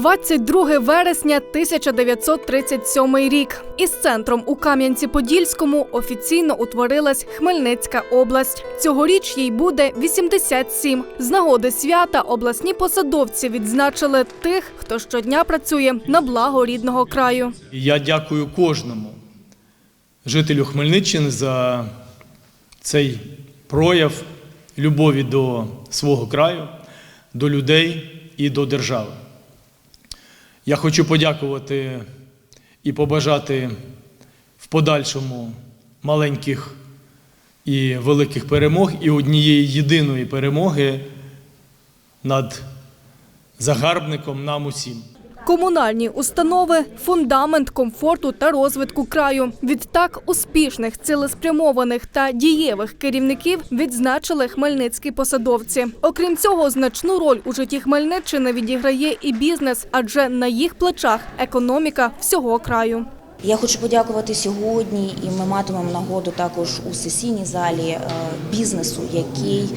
22 вересня 1937 рік. Із центром у Кам'янці-Подільському офіційно утворилась Хмельницька область. Цьогоріч їй буде 87. З нагоди свята обласні посадовці відзначили тих, хто щодня працює на благо рідного краю. Я дякую кожному жителю Хмельниччини за цей прояв любові до свого краю, до людей і до держави. Я хочу подякувати і побажати в подальшому маленьких і великих перемог і однієї єдиної перемоги над загарбником нам усім. Комунальні установи фундамент комфорту та розвитку краю. Відтак успішних, цілеспрямованих та дієвих керівників відзначили хмельницькі посадовці. Окрім цього, значну роль у житті Хмельниччини відіграє і бізнес, адже на їх плечах економіка всього краю. Я хочу подякувати сьогодні, і ми матимемо нагоду також у сесійній залі е, бізнесу, який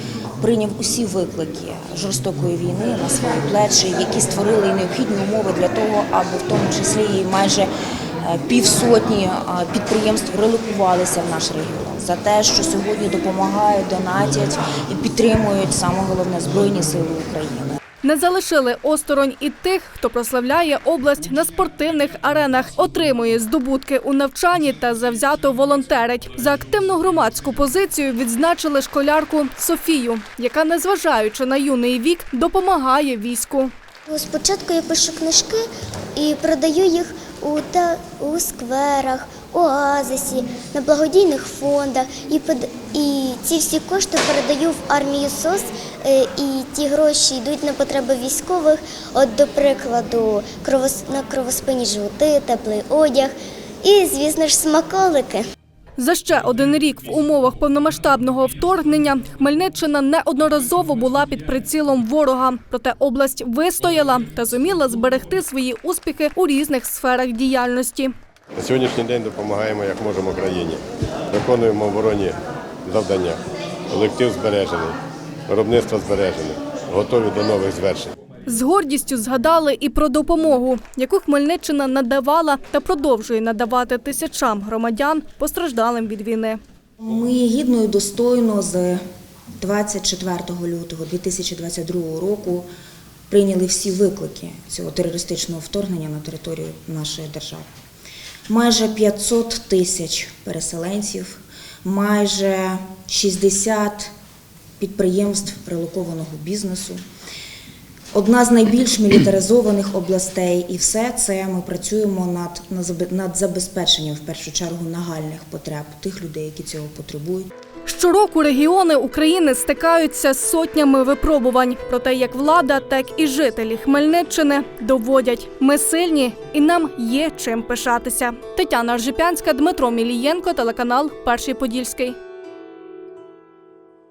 прийняв усі виклики жорстокої війни на свої плечі, які створили і необхідні умови для того, аби в тому числі і майже е, півсотні е, підприємств релокувалися в наш регіон за те, що сьогодні допомагають, донатять і підтримують саме головне збройні сили України. Не залишили осторонь і тих, хто прославляє область на спортивних аренах, отримує здобутки у навчанні та завзято волонтерить. За активну громадську позицію відзначили школярку Софію, яка, незважаючи на юний вік, допомагає війську. Спочатку я пишу книжки і продаю їх у, та, у скверах, оазисі, на благодійних фондах. І, і ці всі кошти передаю в армію СОС, е, і ті гроші йдуть на потреби військових. От, до прикладу, кровос, на кровоспинні жгути, теплий одяг і, звісно ж, смаколики. За ще один рік в умовах повномасштабного вторгнення Хмельниччина неодноразово була під прицілом ворога. Проте область вистояла та зуміла зберегти свої успіхи у різних сферах діяльності. На сьогоднішній день допомагаємо як можемо країні. Виконуємо оборонні завдання. Колектив збережений, виробництво збережене, готові до нових звершень. З гордістю згадали і про допомогу, яку Хмельниччина надавала та продовжує надавати тисячам громадян, постраждалим від війни. Ми гідно і достойно з 24 лютого 2022 року прийняли всі виклики цього терористичного вторгнення на територію нашої держави. Майже 500 тисяч переселенців, майже 60 підприємств релокованого бізнесу, одна з найбільш мілітаризованих областей, і все це ми працюємо над, над забезпеченням в першу чергу нагальних потреб тих людей, які цього потребують. Щороку регіони України стикаються з сотнями випробувань. Проте як влада, так і жителі Хмельниччини доводять, ми сильні і нам є чим пишатися. Тетяна Ржипянська, Дмитро Мілієнко, телеканал Перший Подільський.